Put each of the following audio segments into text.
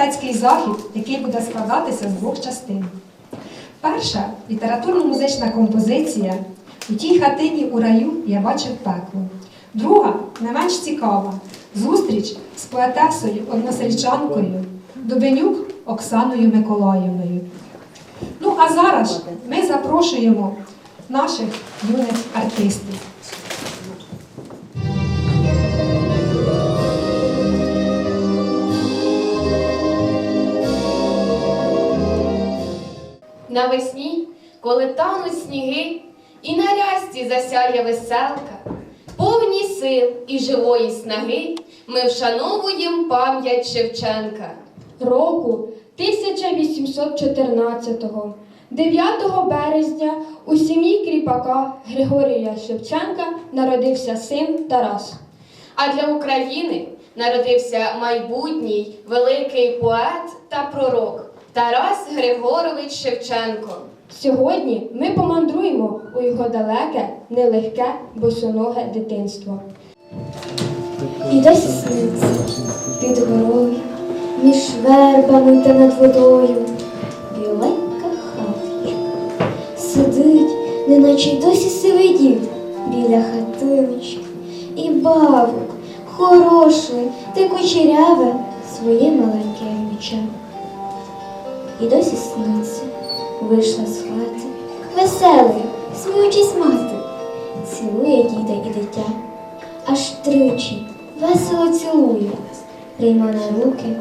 літературно-мистецький захід, який буде складатися з двох частин. Перша літературно-музична композиція У тій хатині у раю я бачив пекло. Друга, не менш цікава, зустріч з поетесою односельчанкою Добенюк Оксаною Миколаївною. Ну а зараз ми запрошуємо наших юних артистів. Навесні, коли тануть сніги, і на рясці засяє веселка, повні сил і живої снаги, ми вшановуємо пам'ять Шевченка. року 1814-го, 9 березня у сім'ї кріпака Григорія Шевченка народився син Тарас. А для України народився майбутній великий поет та пророк Тарас Григорович Шевченко. Сьогодні ми помандруємо у його далеке, нелегке, босоноге дитинство. І досі сниться під горою, між вербами та над водою. Біленька хаточка сидить, неначе досі сивий дід біля хатиночки. І бабок хороше та кучеряве своє маленьке міча. І досі сниться, вийшла з хати, веселою, сміючись мати, цілує діда і дитя. Аж тричі весело цілує, прийма на руки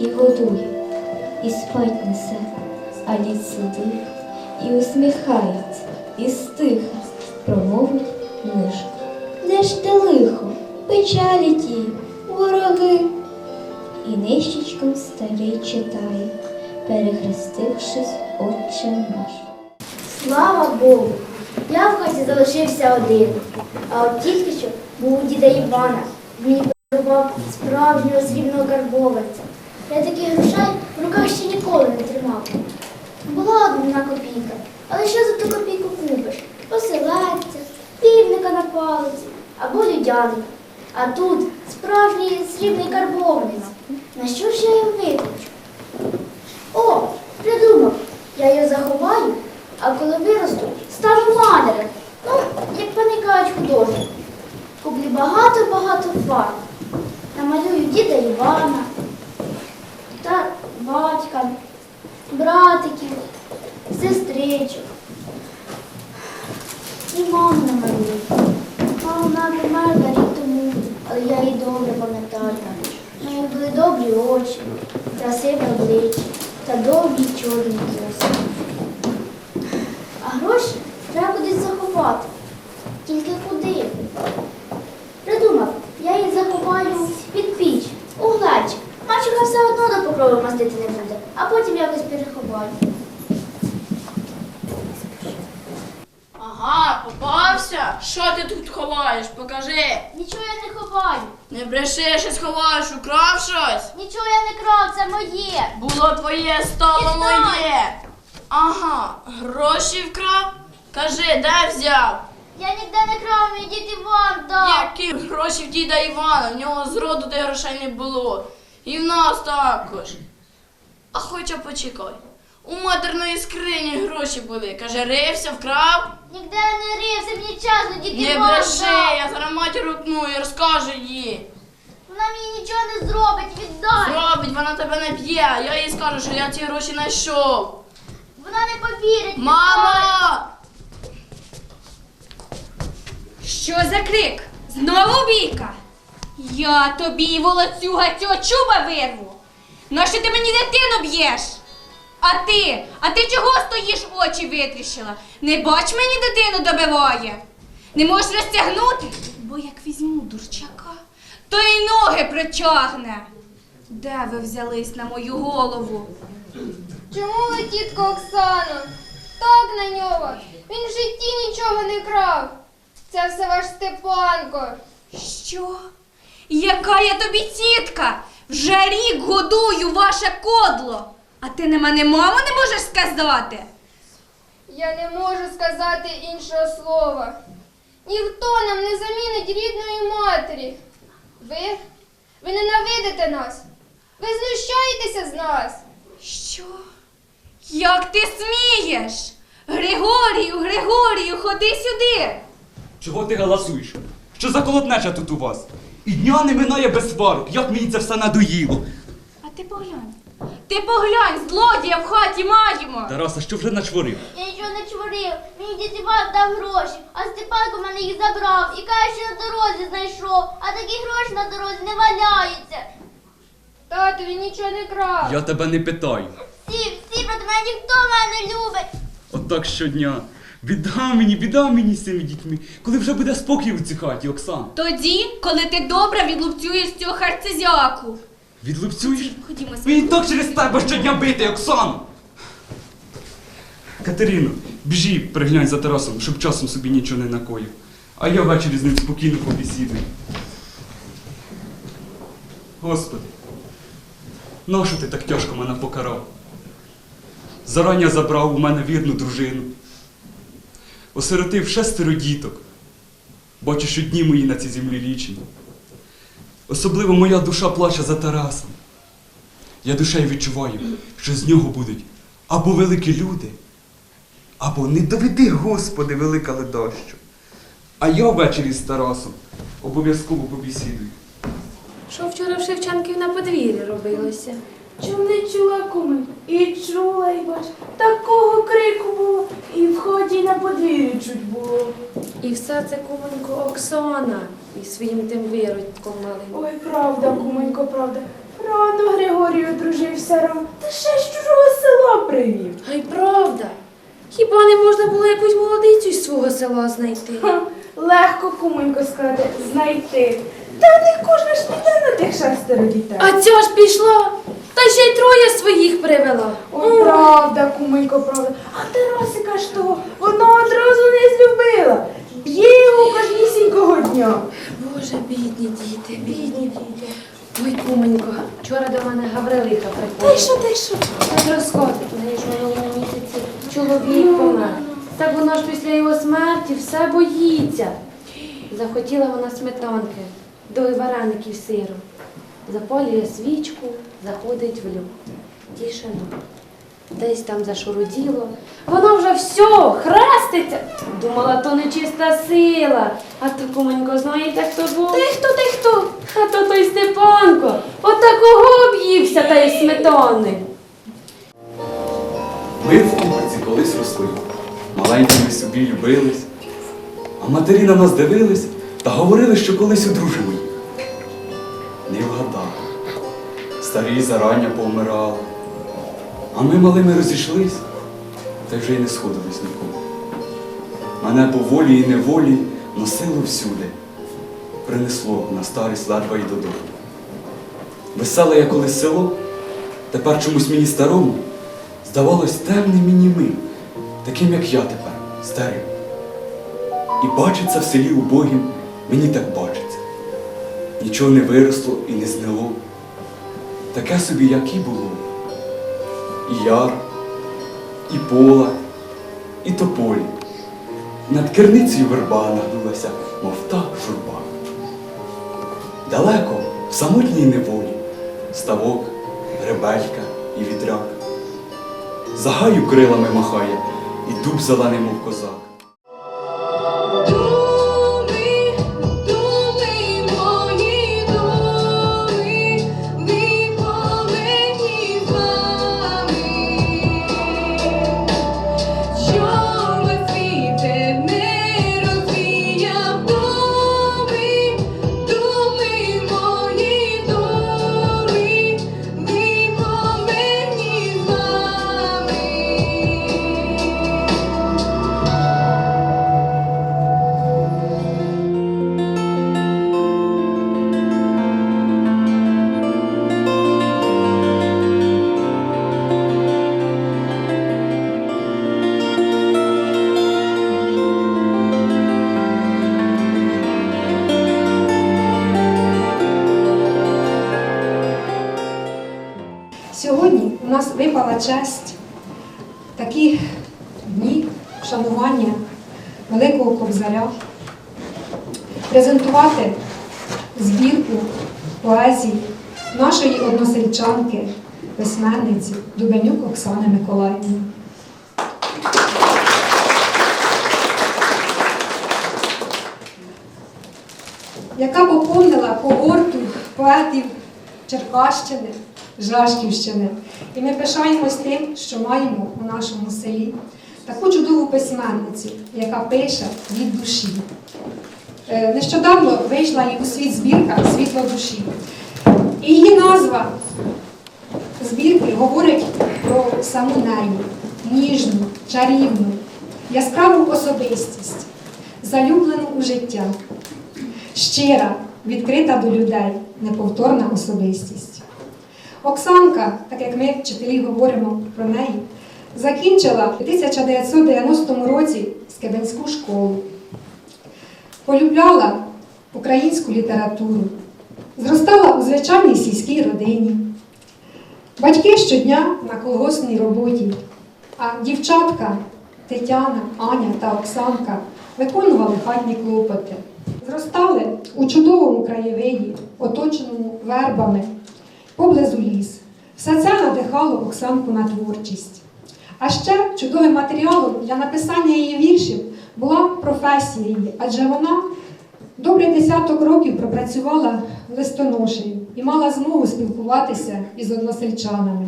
і годує, і спать несе, а дід сидить і усміхається, і стиха. Промовить нишко. Де ж те лихо, печалі ті, вороги? І нищечком старий читає, перехрестившись, отче наш. Слава Богу! Я в хаті залишився один. А от тільки що був у діда Івана. Він подарував справжнього срібного карбовиця. Я таких грошей в руках ще ніколи не тримав. Була одна копійка, але що за ту копійку купиш? Оселедця, півника на палиці або людяника. А тут справжній срібний карбованець. На що ж я його витрачу? Придумав, я її заховаю, а коли виросту, стану малярем. Ну, як вони кажуть художник. Куплю багато-багато фарб. Намалюю діда Івана, та батька, братиків, сестричок. І маму намалюю. Мама померла рік тому, але я її добре пам'ятаю. В неї були добрі очі, красиве обличчя та довгі чорні коси. А гроші треба кудись заховати. Тільки куди? Придумав, я їх заховаю під піч, у глечик. Мачуха все одно до покрови мастити не буде, а потім якось переховаю. Ага, попався. Що ти тут ховаєш? Покажи. Нічого я не ховаю, Не бреши, щось ховаєш, украв щось. нічого я не крав, це моє. Було твоє, стало Віддай. моє. Ага, гроші вкрав? Кажи, де взяв? Я ніде не крав, мій дід Іван дав. Які гроші в діда Івана? В нього зроду тих грошей не було. І в нас також. А хоча почекай. У матерної скрині гроші були. Каже, рився, вкрав. Ніде не рився, мені чесно, дід Не бреши, я зараз матір рукну і розкажу їй. Вона мені нічого не зробить, віддай. Зробить, вона тебе не б'є. Я їй скажу, що я ці гроші знайшов. Вона не повірить. Мамо! Що за крик? Знову бійка? Я тобі, волоцюга, цього чуба вирву. Нащо ти мені дитину б'єш? А ти? А ти чого стоїш, очі витріщила? Не бач мені дитину добиває. Не можеш розтягнути? Бо як візьму дурчака, то й ноги притягне. Де ви взялись на мою голову? Чому ви, тітко Оксано? Так на нього. Він в житті нічого не крав. Це все ваш Степанко. Що? Яка я тобі тітка? Вже рік годую ваше кодло. А ти на мене маму не можеш сказати? Я не можу сказати іншого слова. Ніхто нам не замінить рідної матері. Ви? Ви ненавидите нас. Ви знущаєтеся з нас. Що? Як ти смієш? Григорію, Григорію, ходи сюди. Чого ти галасуєш? Що за колотнеча тут у вас? І дня не минає без сварок. Як мені це все надоїло? А ти поглянь. Ти поглянь, злодія в хаті маємо. Тараса, що вже начворив? Я нічого не чворив. Мені дід Іван дав гроші, а Степанко мене їх забрав і каже, що на дорозі знайшов, а такі гроші на дорозі не валяються. Тату, він нічого не крав. Я тебе не питаю. Всі, всі проти мене ніхто мене не любить. Отак щодня. Біда мені, біда мені з цими дітьми. Коли вже буде спокій у цій хаті, Оксан. Тоді, коли ти добре відлупцюєш цього харцезяку. Відлупцюєш? Ходімо, Він і так через тебе щодня бити, Оксану. Катерино, біжи, приглянь за Тарасом, щоб часом собі нічого не накоїв. А я ввечері з ним спокійно побесідую. Господи, нащо ти так тяжко мене покарав? Зарання забрав у мене вірну дружину. Осиротив шестеро діток. Бачу, що дні мої на цій землі лічені. Особливо моя душа плаче за Тарасом. Я душею відчуваю, що з нього будуть або великі люди, або не доведи, Господи, велика ледощу. А я ввечері з Тарасом обов'язково побесідую. Що вчора в Шевченків на подвір'ї робилося? Чом не чула куми? І чула, і бач, такого крику було, і в ході на подвір'ї чуть було. І все це кумонько Оксана із своїм тим виродком малим. Ой, правда, кумонько, правда. Рано Григорій одружився рано, та ще з чужого села привів. А й правда. Хіба не можна було якусь молодицю з свого села знайти? Ха, легко, кумонько, сказати, знайти. Та не кожна ж піде на тих шестеро дітей. А ця ж пішла, та ще й троє своїх привела. Ой, правда, кумонько, правда. А Тарасика ж того, вона одразу не злюбила. Б'є його кожнісінького дня. Боже, бідні діти, бідні діти. Ой, куменько, вчора до мене Гаврилиха Та й приходила. що, та й що? Так розказує, в неї ж в минулому місяці чоловік помер. Так вона ж після його смерті все боїться. Захотіла вона сметанки, до вареників з сиром. Запалює свічку, заходить в люк. Тишина. Десь там зашуруділо. Воно вже все, хреститься. Думала, то нечиста сила. А то куменько, знаєте, хто був? Ти хто, ти хто? А то той Степанко, отакого об'ївся та й сметани. Ми в куприці колись росли, маленькими собі любились, а матері на нас дивились та говорили, що колись одружимо їх. Не вгадали. Старі зарання повмирали. А ми малими розійшлись, та вже й не сходились ніколи. Мене по волі і неволі носило всюди, принесло на старість ледве й додому. Веселе я колись село, тепер чомусь мені старому здавалось темним і німим, таким, як я тепер, старим. І бачиться в селі убогім, мені так бачиться. Нічого не виросло і не знило. Таке собі, як і було. І яр, і пола, і тополі. Над керницею верба нагнулася, мов та журба. Далеко, в самотній неволі, ставок, гребелька і вітряк. Загаю крилами махає, і дуб зелений, мов козак. Випала честь такі дні вшанування Великого Кобзаря презентувати збірку поезії нашої односельчанки, письменниці Дубенюк Оксани Миколаївни. яка поповнила когорту поетів Черкащини, Жашківщини. І ми пишаємось тим, що маємо у нашому селі таку чудову письменницю, яка пише від душі. Е, Нещодавно вийшла і у світ збірка Світло душі. І її назва збірки говорить про саму неї, ніжну, чарівну, яскраву особистість, залюблену у життя щира, відкрита до людей, неповторна особистість. Оксанка, так як ми, вчителі, говоримо про неї, закінчила у 1990 році Скебенську школу, полюбляла українську літературу, зростала у звичайній сільській родині. Батьки щодня на колгоспній роботі, а дівчатка Тетяна, Аня та Оксанка виконували хатні клопоти. Зростали у чудовому краєвиді, оточеному вербами, поблизу ліс. Все це надихало Оксанку на творчість. А ще чудовим матеріалом для написання її віршів була професія її, адже вона добрий десяток років пропрацювала листоношею і мала змогу спілкуватися із односельчанами.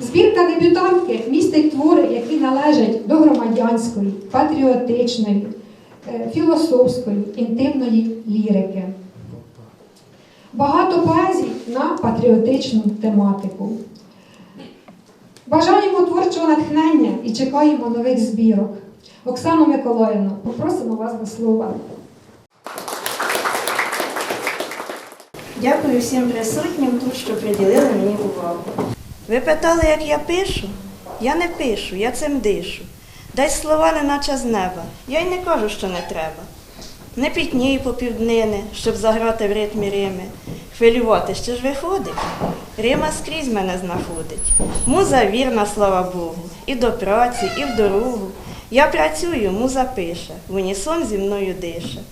Збірка дебютантки містить твори, які належать до громадянської, патріотичної, е, філософської, інтимної лірики. Багато поезій на патріотичну тематику. Бажаємо творчого натхнення і чекаємо нових збірок. Оксану Миколаївну, попросимо вас до слова. Дякую всім присутнім тут, що приділили мені увагу. Ви питали, як я пишу? Я не пишу, я цим дишу. Десь слова неначе з неба. Я й не кажу, що не треба. Не пітнію по півднини, щоб заграти в ритмі Рими. Хвилювати ще ж виходить. Рима скрізь мене знаходить. Муза вірна, слава Богу, і до праці, і в дорогу. Я працюю, муза пише, в унісон зі мною дише.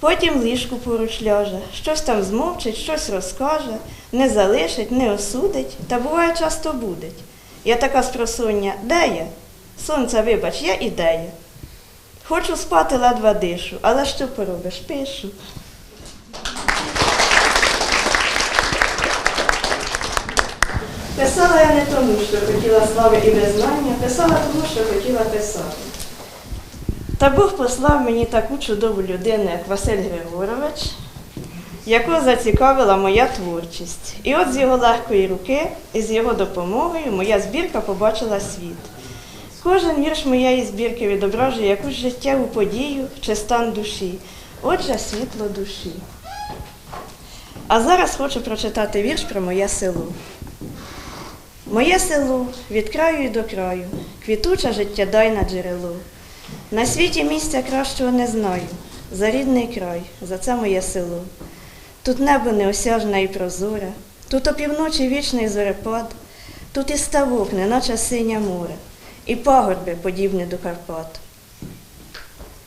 Потім ліжку поруч ляже, щось там змовчить, щось розкаже, не залишить, не осудить, та буває часто будить. Я така спросоння, де я? Сонце, вибач, я ідея. Хочу спати ледве дишу, але що поробиш, пишу. Писала я не тому, що хотіла слави і визнання, писала тому, що хотіла писати. Та Бог послав мені таку чудову людину, як Василь Григорович, яку зацікавила моя творчість. І от з його легкої руки і з його допомогою моя збірка побачила світ. Кожен вірш моєї збірки відображує якусь життєву подію чи стан душі. Отже, світло душі. А зараз хочу прочитати вірш про моє село. Моє село від краю і до краю, квітуче життєдайне джерело. На світі місця кращого не знаю, за рідний край, за це моє село. Тут небо неосяжне і прозоре, тут опівночі вічний зорепад, тут і ставок, неначе синє море, і пагорби, подібні до Карпат.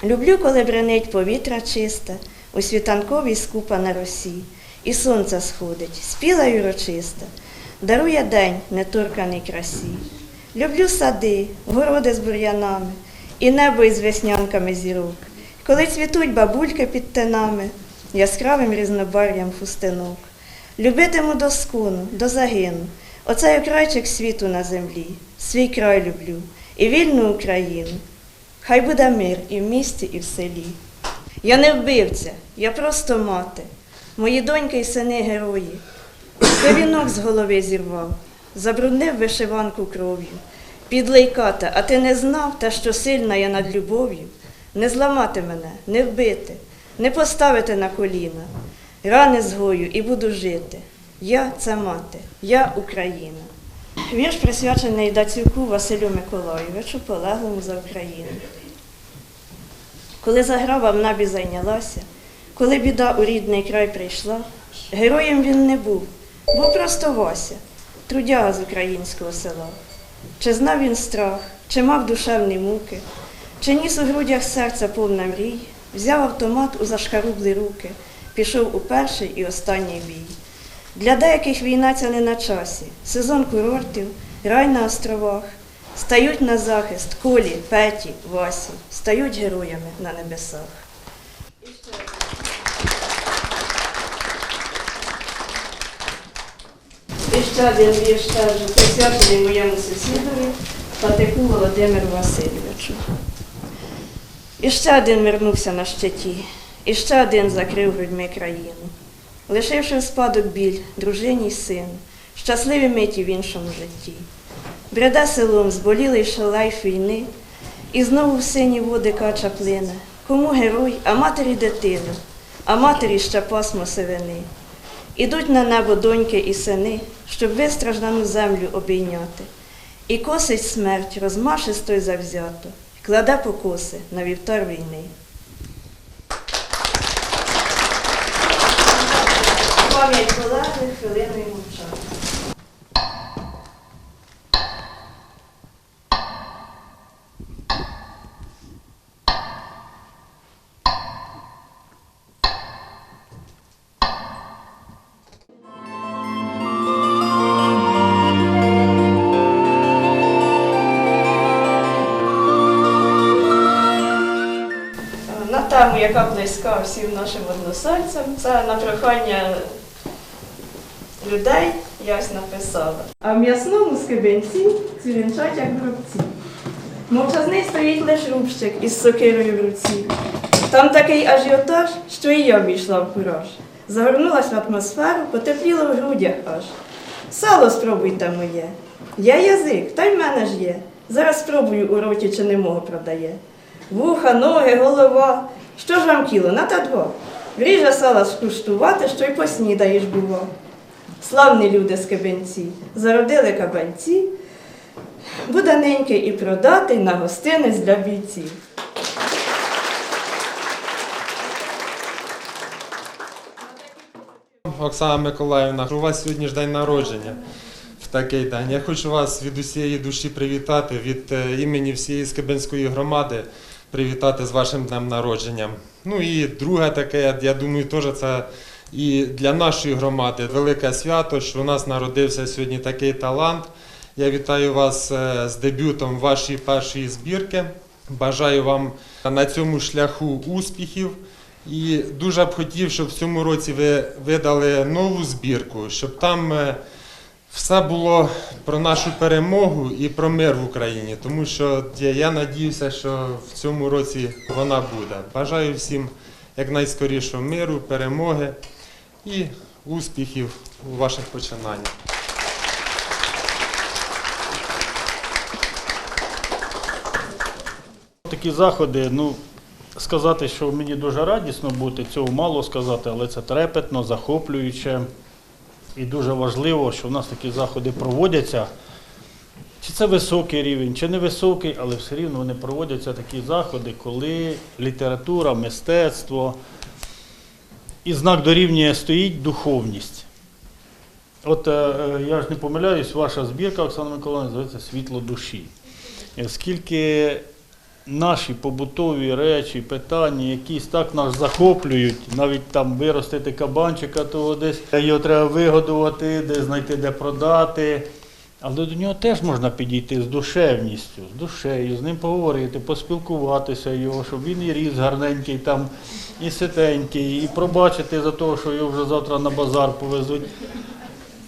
Люблю, коли бренить повітря чисте, у світанковій скупа на росі, і сонце сходить, спіла й урочисте, дарує день неторканий красі. Люблю сади, городи з бур'янами, і небо із веснянками зірок, коли цвітуть бабульки під тинами, яскравим різнобарв'ям хустинок. Любитиму до скону, до загину, оцей окрайчик світу на землі, свій край люблю і вільну Україну. Хай буде мир і в місті, і в селі. Я не вбивця, я просто мати. Мої доньки й сини герої. Ти вінок з голови зірвав, забруднив вишиванку кров'ю. Підлий ката, а ти не знав те, що сильна я над любов'ю, не зламати мене, не вбити, не поставити на коліна. Рани згою і буду жити. Я це мати, я Україна. Вірш присвячений Дацюку Василю Миколайовичу, полеглому за Україну. Коли заграва в набі зайнялася, коли біда у рідний край прийшла, героєм він не був, був просто Вася, трудяга з українського села. Чи знав він страх, чи мав душевні муки, чи ніс у грудях серця повна мрій, взяв автомат у зашкарублі руки, пішов у перший і останній бій. Для деяких війна ця не на часі. Сезон курортів, рай на островах. Стають на захист Колі, Петі, Васі, стають героями на небесах. І ще один вірш теж присвячений моєму сусідові Патику Володимиру Васильовичу. І ще один вернувся на щиті, і ще один закрив грудьми країну, лишивши в спадок біль, дружині й син, щасливі миті в іншому житті. Бреде селом зболілий шалайф війни, і знову в сині води кача плине. Кому герой, а матері дитину, а матері ще пасмо сивини. Ідуть на небо доньки і сини, щоб вистраждану землю обійняти. І косить смерть розмашисто й завзято, кладе покоси на вівтар війни. Полеглих хвилиною мовчати. тему, яка близька всім нашим односельцям. Це на прохання людей я ось написала. А в м'ясному скибинці цвірінчать, як гробці. Мовчазний стоїть лиш рубщик із сокирою в руці. Там такий ажіотаж, що і я війшла в кураж. Загорнулась в атмосферу, потепліло в грудях аж. Сало спробуйте моє. Є язик, та й в мене ж є. Зараз спробую у роті, чи не мого продає. Вуха, ноги, голова. Що ж вам кіло? На та два. Вріже сала скуштувати, що й поснідаєш бува. Славні люди скибинці, зародили кабанці, буде ненький і продати на гостинець для бійців. Оксана Миколаївна, у вас сьогодні ж день народження. В такий день. Я хочу вас від усієї душі привітати, від е, імені всієї Скибинської громади привітати з вашим днем народження. Ну і друге таке, я думаю, теж це і для нашої громади велике свято, що у нас народився сьогодні такий талант. Я вітаю вас е, з дебютом вашої першої збірки. Бажаю вам на цьому шляху успіхів. І дуже б хотів, щоб в цьому році ви видали нову збірку, щоб там е, все було про нашу перемогу і про мир в Україні. Тому що я, надіюся, що в цьому році вона буде. Бажаю всім якнайскорішого миру, перемоги і успіхів у ваших починаннях. Такі заходи, ну сказати, що мені дуже радісно бути, цього мало сказати, але це трепетно, захоплююче і дуже важливо, що в нас такі заходи проводяться. Чи це високий рівень, чи не високий, але все рівно вони проводяться такі заходи, коли література, мистецтво і знак дорівнює стоїть духовність. От е, е, я ж не помиляюсь, ваша збірка, Оксана Миколаївна, називається Світло душі. І Оскільки наші побутові речі, питання, якісь так нас захоплюють, навіть там виростити кабанчика, того десь його треба вигодувати, де знайти, де продати. Але до нього теж можна підійти з душевністю, з душею, з ним поговорити, поспілкуватися його, щоб він і ріс гарненький, там, і ситенький, і пробачити за те, що його вже завтра на базар повезуть.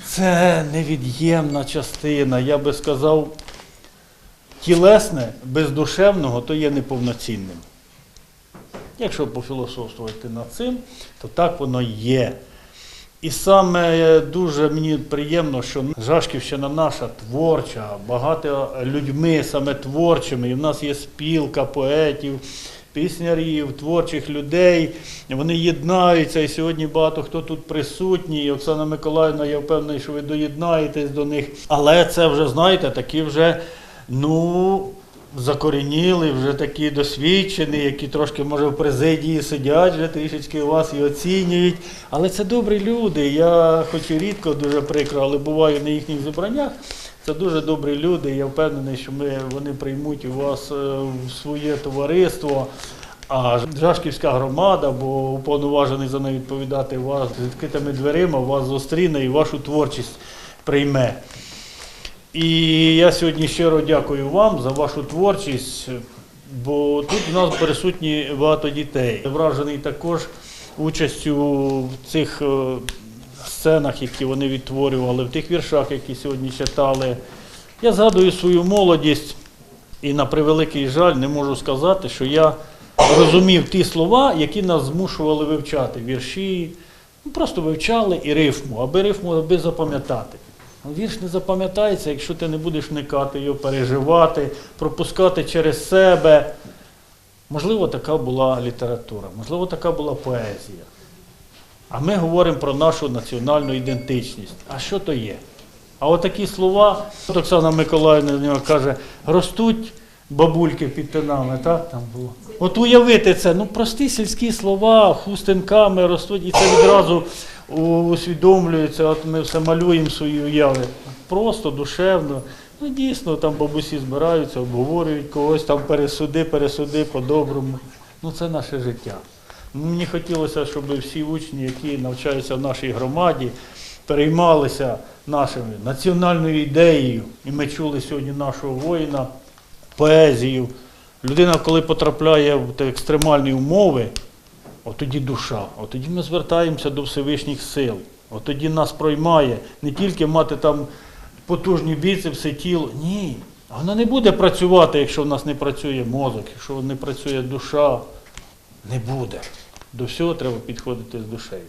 Це невід'ємна частина, я би сказав, тілесне, без душевного, то є неповноцінним. Якщо пофілософствувати над цим, то так воно є. І саме дуже мені приємно, що Жашківщина наша творча, багато людьми саме творчими. І в нас є спілка поетів, піснярів, творчих людей. Вони єднаються. І сьогодні багато хто тут присутній. І Оксана Миколаївна, я впевнений, що ви доєднаєтесь до них. Але це вже, знаєте, такі вже, ну, закорініли, вже такі досвідчені, які трошки, може, в президії сидять, вже трішечки вас і оцінюють. Але це добрі люди. Я хоч і рідко дуже прикро, але буваю на їхніх зібраннях. Це дуже добрі люди. Я впевнений, що ми, вони приймуть у вас е, в своє товариство. А Жашківська громада, бо уповноважений за нею відповідати вас з відкритими дверима, вас зустріне і вашу творчість прийме. І я сьогодні щиро дякую вам за вашу творчість, бо тут в нас присутні багато дітей. Вражений також участю в цих е, сценах, які вони відтворювали, в тих віршах, які сьогодні читали. Я згадую свою молодість і на превеликий жаль не можу сказати, що я розумів ті слова, які нас змушували вивчати вірші. Ну, просто вивчали і рифму, аби рифму аби запам'ятати. Ну, Вірш не запам'ятається, якщо ти не будеш вникати його, переживати, пропускати через себе. Можливо, така була література, можливо, така була поезія. А ми говоримо про нашу національну ідентичність. А що то є? А отакі слова, от Оксана Миколаївна каже, ростуть бабульки під тинами, так там було. От уявити це, ну прості сільські слова, хустинками ростуть, і це відразу усвідомлюється, от ми все малюємо свої уяви. Просто, душевно. Ну дійсно, там бабусі збираються, обговорюють когось, там пересуди, пересуди по-доброму. Ну це наше життя. Мені хотілося, щоб всі учні, які навчаються в нашій громаді, переймалися нашою національною ідеєю. І ми чули сьогодні нашого воїна, поезію. Людина, коли потрапляє в екстремальні умови, от тоді душа, от тоді ми звертаємося до Всевишніх сил. От тоді нас проймає не тільки мати там потужні біцепси, тіло. Ні. Вона не буде працювати, якщо в нас не працює мозок, якщо не працює душа. Не буде. До всього треба підходити з душею.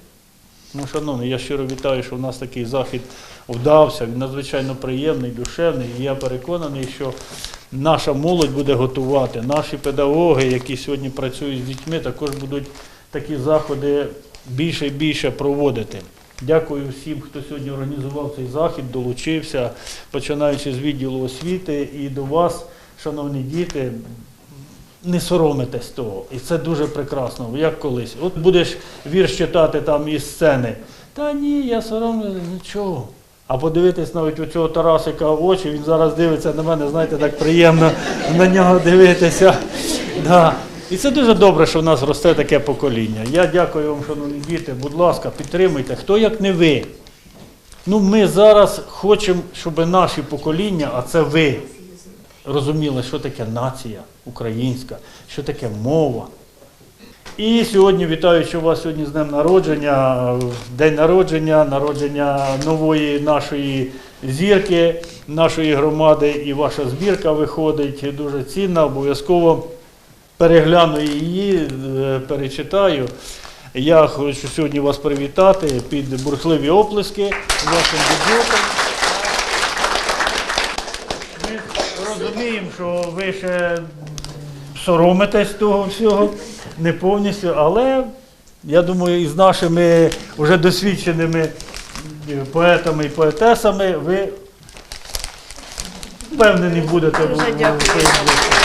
Ну, шановні, я щиро вітаю, що в нас такий захід вдався, він надзвичайно приємний, душевний. І я переконаний, що наша молодь буде готувати, наші педагоги, які сьогодні працюють з дітьми, також будуть такі заходи більше і більше проводити. Дякую всім, хто сьогодні організував цей захід, долучився, починаючи з відділу освіти і до вас, шановні діти, не соромитесь того. І це дуже прекрасно, як колись. От будеш вірш читати там із сцени. Та ні, я соромлюся, нічого. А подивитись навіть у цього Тарасика в очі, він зараз дивиться на мене, знаєте, так приємно на нього дивитися. Да. І це дуже добре, що в нас росте таке покоління. Я дякую вам, шановні діти, будь ласка, підтримуйте, хто як не ви. Ну, ми зараз хочемо, щоб наші покоління, а це ви, розуміли, що таке нація українська, що таке мова. І сьогодні, вітаючи вас сьогодні з днем народження, день народження, народження нової нашої зірки, нашої громади, і ваша збірка виходить дуже цінна, обов'язково перегляну її, е, перечитаю. Я хочу сьогодні вас привітати під бурхливі оплески з вашим дебютом. Ми розуміємо, що ви ще соромитесь того всього, не повністю, але я думаю, із нашими вже досвідченими поетами і поетесами ви впевнені будете в- Дуже в дякую. своїй роботі.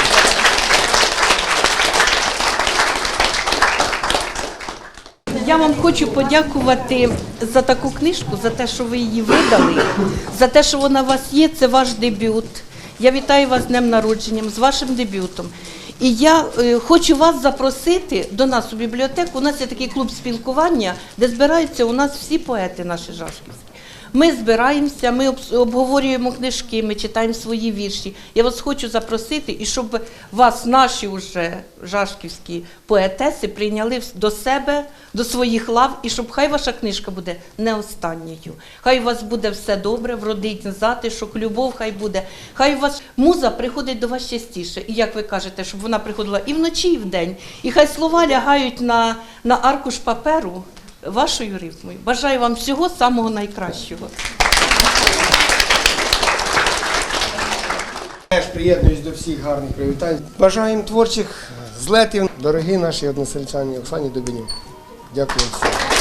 Я вам хочу подякувати за таку книжку, за те, що ви її видали, за те, що вона у вас є. Це ваш дебют. Я вітаю вас з днем народженням, з вашим дебютом. І я е, хочу вас запросити до нас у бібліотеку. У нас є такий клуб спілкування, де збираються у нас всі поети наші жашківські. Ми збираємося, ми обговорюємо книжки, ми читаємо свої вірші. Я вас хочу запросити, і щоб вас, наші уже жашківські поетеси, прийняли в- до себе, до своїх лав, і щоб хай ваша книжка буде не останньою. Хай у вас буде все добре, вродить затишок, любов хай буде. Хай у вас муза приходить до вас частіше. І як ви кажете, щоб вона приходила і вночі, і вдень. І хай слова лягають на, на аркуш паперу вашою рифмою. Бажаю вам всього самого найкращого. Теж приєднуюсь до всіх гарних привітань. Бажаємо творчих злетів, дорогі наші односельчані Оксані Дубінів. Дякую всім.